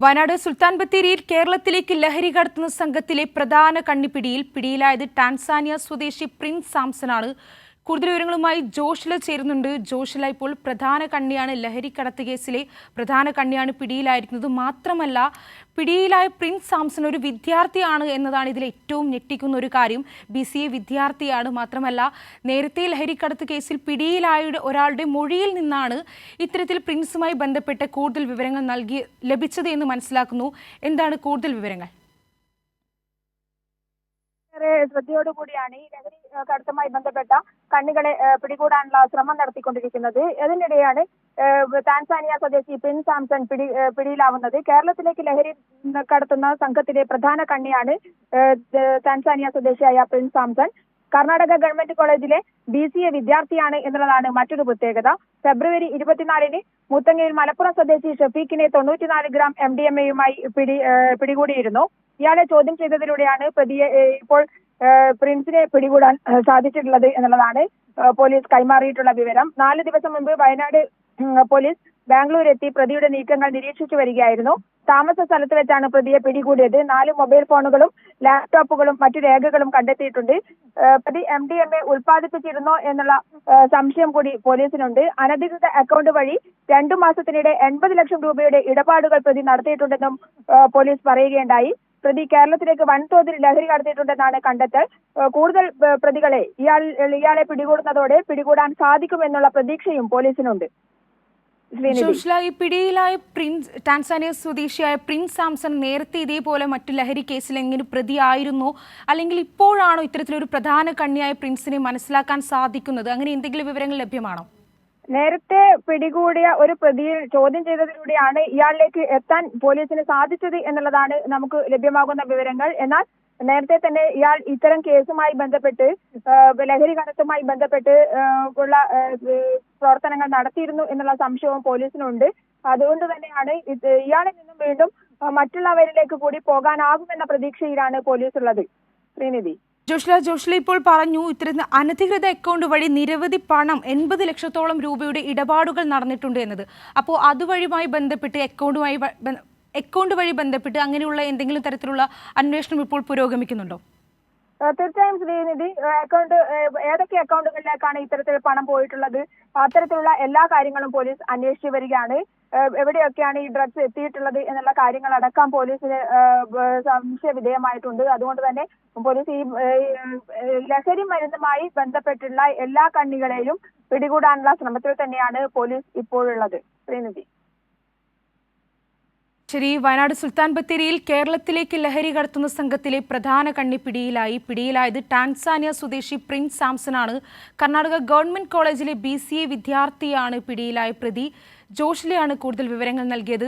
വയനാട് സുൽത്താൻ ബത്തേരിയിൽ കേരളത്തിലേക്ക് ലഹരി കടത്തുന്ന സംഘത്തിലെ പ്രധാന കണ്ണിപ്പിടിയിൽ പിടിയിലായത് ടാൻസാനിയ സ്വദേശി പ്രിൻസ് സാംസണാണ്. കൂടുതൽ വിവരങ്ങളുമായി ജോഷില ചേരുന്നുണ്ട്. ജോഷില ഇപ്പോൾ പ്രധാന കണ്ണിയാണ് ലഹരി കടത്ത് കേസിലെ പ്രധാന കണ്ണിയാണ് പിടിയിലായിരിക്കുന്നത്. മാത്രമല്ല പിടിയിലായ പ്രിൻസ് സാംസൺ ഒരു വിദ്യാർത്ഥിയാണ് എന്നതാണ് ഇതിൽ ഏറ്റവും ഞെട്ടിക്കുന്ന ഒരു കാര്യം. ബി സി എ വിദ്യാർത്ഥിയാണ് മാത്രമല്ല നേരത്തെ ലഹരിക്കടത്ത് കേസിൽ പിടിയിലായ ഒരാളുടെ മൊഴിയിൽ നിന്നാണ് ഇത്തരത്തിൽ പ്രിൻസുമായി ബന്ധപ്പെട്ട് കൂടുതൽ വിവരങ്ങൾ നൽകി ലഭിച്ചത് എന്ന് മനസ്സിലാക്കുന്നു. എന്താണ് കൂടുതൽ വിവരങ്ങൾ? ഏറെ ശ്രദ്ധയോടുകൂടിയാണ് ഈ ലഹരി കടത്തുമായി ബന്ധപ്പെട്ട കണ്ണികളെ പിടികൂടാനുള്ള ശ്രമം നടത്തിക്കൊണ്ടിരിക്കുന്നത്. അതിനിടെയാണ് താൻസാനിയ സ്വദേശി പിൻ സാംസൺ പിടി പിടിയിലാവുന്നത്. കേരളത്തിലേക്ക് ലഹരി കടത്തുന്ന സംഘത്തിലെ പ്രധാന കണ്ണിയാണ് താൻസാനിയ സ്വദേശിയായ പിൻ സാംസൺ. കർണാടക ഗവൺമെന്റ് കോളേജിലെ ബി സി എ വിദ്യാർത്ഥിയാണ് എന്നുള്ളതാണ് മറ്റൊരു പ്രത്യേകത. ഫെബ്രുവരി ഇരുപത്തിനാലിന് മുത്തങ്ങയിൽ മലപ്പുറം സ്വദേശി ഷഫീഖിനെ തൊണ്ണൂറ്റിനാല് ഗ്രാം എം ഡി എം എയുമായി പിടി പിടികൂടിയിരുന്നു. ഇയാളെ ചോദ്യം ചെയ്തതിലൂടെയാണ് പ്രതിയെ ഇപ്പോൾ പ്രിൻസിനെ പിടികൂടാൻ സാധിച്ചിട്ടുള്ളത് എന്നുള്ളതാണ് പോലീസ് കൈമാറിയിട്ടുള്ള വിവരം. നാല് ദിവസം മുമ്പ് വയനാട് പോലീസ് ബാംഗ്ലൂർ എത്തി പ്രതിയുടെ നീക്കങ്ങൾ നിരീക്ഷിച്ചു വരികയായിരുന്നു. താമസ സ്ഥലത്ത് വെച്ചാണ് പ്രതിയെ പിടികൂടിയത്. നാല് മൊബൈൽ ഫോണുകളും ലാപ്ടോപ്പുകളും മറ്റു രേഖകളും കണ്ടെത്തിയിട്ടുണ്ട്. പ്രതി എം ഡി എം എ ഉൽപ്പാദിപ്പിച്ചിരുന്നോ എന്നുള്ള സംശയം കൂടി പോലീസിനുണ്ട്. അനധികൃത അക്കൗണ്ട് വഴി രണ്ടു മാസത്തിനിടെ എൺപത് ലക്ഷം രൂപയുടെ ഇടപാടുകൾ പ്രതി നടത്തിയിട്ടുണ്ടെന്നും പോലീസ് പറയുകയുണ്ടായി. പ്രതി കേരളത്തിലേക്ക് വൻതോതിൽ ലഹരി കടത്തിയിട്ടുണ്ടെന്നാണ് കണ്ടെത്തൽ. കൂടുതൽ പ്രതികളെ ഇയാൾ ഇയാളെ പിടികൂടുന്നതോടെ പിടികൂടാൻ സാധിക്കുമെന്നുള്ള പ്രതീക്ഷയും പോലീസിനുണ്ട്. ഈ പിടിയിലായ പ്രിൻസ് ടാൻസാനിയ സ്വദേശിയായ പ്രിൻസ് സാംസൺ നേരത്തെ ഇതേപോലെ മറ്റു ലഹരി കേസിൽ എങ്ങനെ പ്രതിയായിരുന്നോ? അല്ലെങ്കിൽ ഇപ്പോഴാണോ ഇത്തരത്തിലൊരു പ്രധാന കണ്ണിയായ പ്രിൻസിനെ മനസ്സിലാക്കാൻ സാധിക്കുന്നത്? അങ്ങനെ എന്തെങ്കിലും വിവരങ്ങൾ ലഭ്യമാണോ? നേരത്തെ പിടികൂടിയ ഒരു പ്രതിയെ ചോദ്യം ചെയ്തതിലൂടെയാണ് ഇയാളിലേക്ക് എത്താൻ പോലീസിന് സാധിച്ചത് എന്നുള്ളതാണ് നമുക്ക് ലഭ്യമാകുന്ന വിവരങ്ങൾ. എന്നാൽ നേരത്തെ തന്നെ ഇയാൾ ഇത്തരം കേസുമായി ബന്ധപ്പെട്ട് ലഹരി കടത്തുമായി ബന്ധപ്പെട്ട് ഉള്ള പ്രവർത്തനങ്ങൾ നടത്തിയിരുന്നു എന്നുള്ള സംശയവും പോലീസിനുണ്ട്. അതുകൊണ്ട് തന്നെയാണ് ഇയാളിൽ നിന്നും വീണ്ടും മറ്റുള്ളവരിലേക്ക് കൂടി പോകാനാകുമെന്ന പ്രതീക്ഷയിലാണ് പോലീസ് ഉള്ളത് ശ്രീനിധി. ജോഷ്ല ജോഷ്ല ഇപ്പോൾ പറഞ്ഞു ഇത്തരം അനധികൃത അക്കൗണ്ട് വഴി നിരവധി പണം എൺപത് ലക്ഷത്തോളം രൂപയുടെ ഇടപാടുകൾ നടന്നിട്ടുണ്ട് എന്നത്. അപ്പോൾ അതുവഴിയുമായി ബന്ധപ്പെട്ട് അക്കൗണ്ടുമായി അക്കൗണ്ട് വഴി ബന്ധപ്പെട്ട് അങ്ങനെയുള്ള എന്തെങ്കിലും തരത്തിലുള്ള അന്വേഷണം ഇപ്പോൾ പുരോഗമിക്കുന്നുണ്ടോ? തീർച്ചയായും ശ്രീനിധി അക്കൗണ്ട് ഏതൊക്കെ അക്കൗണ്ടുകളിലേക്കാണ് ഇത്തരത്തിൽ പണം പോയിട്ടുള്ളത്? അത്തരത്തിലുള്ള എല്ലാ കാര്യങ്ങളും പോലീസ് അന്വേഷിച്ചു വരികയാണ്. എവിടെയൊക്കെയാണ് ഈ ഡ്രഗ്സ് എത്തിയിട്ടുള്ളത് എന്നുള്ള കാര്യങ്ങൾ അടക്കം പോലീസിന് സംശയ വിധേയമായിട്ടുണ്ട്. അതുകൊണ്ട് തന്നെ പോലീസ് ഈ ലഹരി മരുന്നുമായി ബന്ധപ്പെട്ടുള്ള എല്ലാ കണ്ണികളെയും പിടികൂടാനുള്ള ശ്രമത്തിൽ തന്നെയാണ് പോലീസ് ഇപ്പോഴുള്ളത്. ശ്രീനിധി ശരി വയനാട് സുൽത്താൻ ബത്തേരിയിൽ കേരളത്തിലേക്ക് ലഹരി കടത്തുന്ന സംഘത്തിലെ പ്രധാന കണ്ണി പിടിയിലായി പിടിയിലായത് ടാൻസാനിയ സ്വദേശി പ്രിൻസ് സാംസൺ ആണ് കർണാടക ഗവൺമെന്റ് കോളേജിലെ ബി വിദ്യാർത്ഥിയാണ് പിടിയിലായ പ്രതി. ജോഷിലെയാണ് കൂടുതൽ വിവരങ്ങൾ നൽകിയത്.